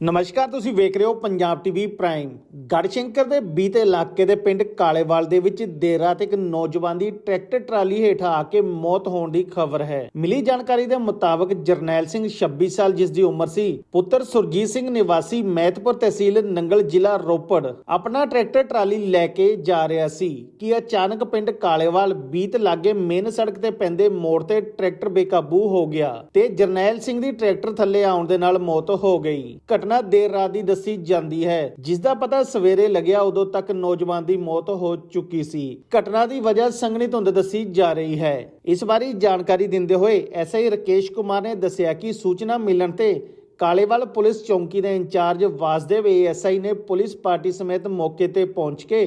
ਨਮਸਕਾਰ, ਤੁਸੀਂ ਵੇਖ ਰਹੇ ਹੋ ਪੰਜਾਬ ਟੀਵੀ ਪ੍ਰਾਈਮ। ਗੜਸ਼ੰਕਰ ਦੇ ਬੀਤੇ ਇਲਾਕੇ ਦੇ ਪਿੰਡ ਕਾਲੇਵਾਲ ਦੇ ਵਿੱਚ ਦੇਰ ਰਾਤ ਇੱਕ ਨੌਜਵਾਨ ਦੀ ਟਰੈਕਟਰ ਟਰਾਲੀ ਹੇਠ ਆ ਕੇ ਮੌਤ ਹੋਣ ਦੀ ਖਬਰ ਹੈ। ਮਿਲੀ ਜਾਣਕਾਰੀ ਦੇ ਮੁਤਾਬਕ ਜਰਨੈਲ ਸਿੰਘ 26 ਸਾਲ, ਜਿਸ ਦੀ ਉਮਰ ਸੀ, ਪੁੱਤਰ ਸੁਰਜੀਤ ਸਿੰਘ ਨਿਵਾਸੀ ਮਹਿਤਪੁਰ ਤਹਿਸੀਲ ਨੰਗਲ ਜ਼ਿਲ੍ਹਾ ਰੋਪੜ, ਆਪਣਾ ਟਰੈਕਟਰ ਟਰਾਲੀ ਲੈ ਕੇ ਜਾ ਰਿਹਾ ਸੀ ਕਿ ਅਚਾਨਕ ਪਿੰਡ ਕਾਲੇਵਾਲ ਬੀਤ ਲਾਗੇ ਮੇਨ ਸੜਕ ਤੇ ਪੈਂਦੇ ਮੋੜ ਤੇ ਟਰੈਕਟਰ ਬੇਕਾਬੂ ਹੋ ਗਿਆ ਤੇ ਜਰਨੈਲ ਸਿੰਘ ਦੀ ਟਰੈਕਟਰ ਥੱਲੇ ਆਉਣ ਦੇ ਨਾਲ ਮੌਤ ਹੋ ਗਈ। ਘਟਨਾ ਦੇਰ ਰਾਤ ਦੀ ਦੱਸੀ ਜਾਂਦੀ ਹੈ ਜਿਸ ਦਾ ਪਤਾ ਸਵੇਰੇ ਲੱਗਿਆ ਉਦੋਂ ਤੱਕ ਨੌਜਵਾਨ ਦੀ ਮੌਤ ਹੋ ਚੁੱਕੀ ਸੀ। ਘਟਨਾ ਦੀ ਵਜ੍ਹਾ ਸੰਘਣੀ ਧੁੰਦ ਦੱਸੀ ਜਾ ਰਹੀ ਹੈ। ਇਸ ਬਾਰੇ ਜਾਣਕਾਰੀ ਦਿੰਦੇ ਹੋਏ ਐਸਆਈ ਰਕੇਸ਼ ਕੁਮਾਰ ਨੇ ਦੱਸਿਆ ਕਿ ਸੂਚਨਾ ਮਿਲਣ ਤੇ ਕਾਲੇਵਾਲ ਪੁਲਿਸ ਚੌਂਕੀ ਦੇ ਇੰਚਾਰਜ ਵਾਸਦੇਵ ਏਐਸਆਈ ਨੇ ਪੁਲਿਸ ਪਾਰਟੀ ਸਮੇਤ ਮੌਕੇ ਤੇ ਪਹੁੰਚ ਕੇ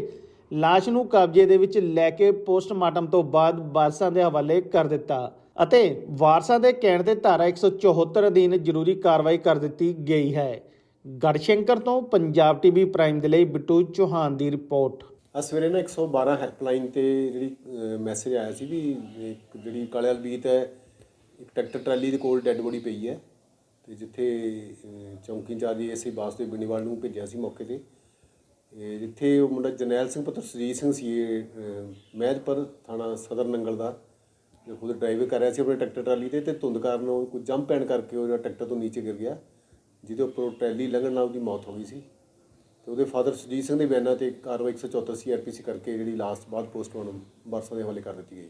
ਲਾਸ਼ ਨੂੰ ਕਬਜ਼ੇ ਦੇ ਵਿੱਚ ਲੈ ਕੇ ਪੋਸਟਮਾਰਟਮ ਤੋਂ ਬਾਅਦ ਵਾਰਸਾਂ ਦੇ ਹਵਾਲੇ ਕਰ ਦਿੱਤਾ ਅਤੇ ਵਾਰਸਾਂ ਦੇ ਕਹਿਣ ਤੇ ਧਾਰਾ 174 ਅਧੀਨ ਜ਼ਰੂਰੀ ਕਾਰਵਾਈ ਕਰ ਦਿੱਤੀ ਗਈ ਹੈ। ਗੜਸ਼ੰਕਰ ਤੋਂ ਪੰਜਾਬ ਟੀਵੀ ਪ੍ਰਾਈਮ ਦੇ ਲਈ ਬਿੱਟੂ ਚੌਹਾਨ ਦੀ ਰਿਪੋਰਟ। ਅੱਜ ਸਵੇਰੇ ਨਾ 112 ਹੈਲਪਲਾਈਨ ਤੇ ਜਿਹੜੀ ਮੈਸੇਜ ਆਇਆ ਸੀ ਵੀ ਇੱਕ ਜਿਹੜੀ ਕਾਲਿਆਲ ਬੀਤ ਹੈ, ਇੱਕ ਟਰੈਕਟਰ ਟਰਾਲੀ ਦੇ ਕੋਲ ਡੈੱਡ ਬੋਡੀ ਪਈ ਹੈ ਤੇ ਜਿੱਥੇ ਚੌਂਕੀ ਇੰਚਾਰਜ ਐਸੀ ਬਾਸਦੇ ਬਿੰਡੀਵਾਲ ਨੂੰ ਭੇਜਿਆ ਸੀ ਮੌਕੇ ਤੇ। ਇਹ ਜਿੱਥੇ ਉਹ ਮੁੰਡਾ ਜਰਨੈਲ ਸਿੰਘ ਪੁੱਤਰ ਸੁਰਜੀਤ ਸਿੰਘ ਸੀ, ਇਹ ਮਹਿਜਪੁਰ ਥਾਣਾ ਸਦਰ ਨੰਗਲ ਦਾ। ਜੋ ਖੁਦ ਡਰਾਈਵ ਕਰ ਰਿਹਾ ਸੀ ਆਪਣੇ ਟਰੈਕਟਰ ਟਰਾਲੀ ਤੇ ਤੇ ਧੁੰਦ ਕਾਰਨ ਉਹ ਕੋਈ ਜੰਪ ਪੈਣ ਕਰਕੇ ਉਹ ਜਿਹੜਾ ਟਰੈਕਟਰ ਤੋਂ ਨੀਚੇ ਗਿਰ ਗਿਆ, ਜਿਹਦੇ ਉੱਪਰ ਉਹ ਟਰਾਲੀ ਲੰਘਣ ਨਾਲ ਉਹਦੀ ਮੌਤ ਹੋ ਗਈ ਸੀ। ਤੇ ਉਹਦੇ ਫਾਦਰ ਸੁਰਜੀਤ ਸਿੰਘ ਦੇ ਬਿਆਨਾਂ ਤੇ ਕਾਰਵਾਈ 174 ਸੀਆਰਪੀਸੀ ਕਰਕੇ ਜਿਹੜੀ ਲਾਸਟ ਬਾਅਦ ਪੋਸਟਮਾਰਟਮ ਵਾਰਸਾਂ ਦੇ ਹਵਾਲੇ ਕਰ ਦਿੱਤੀ ਗਈ।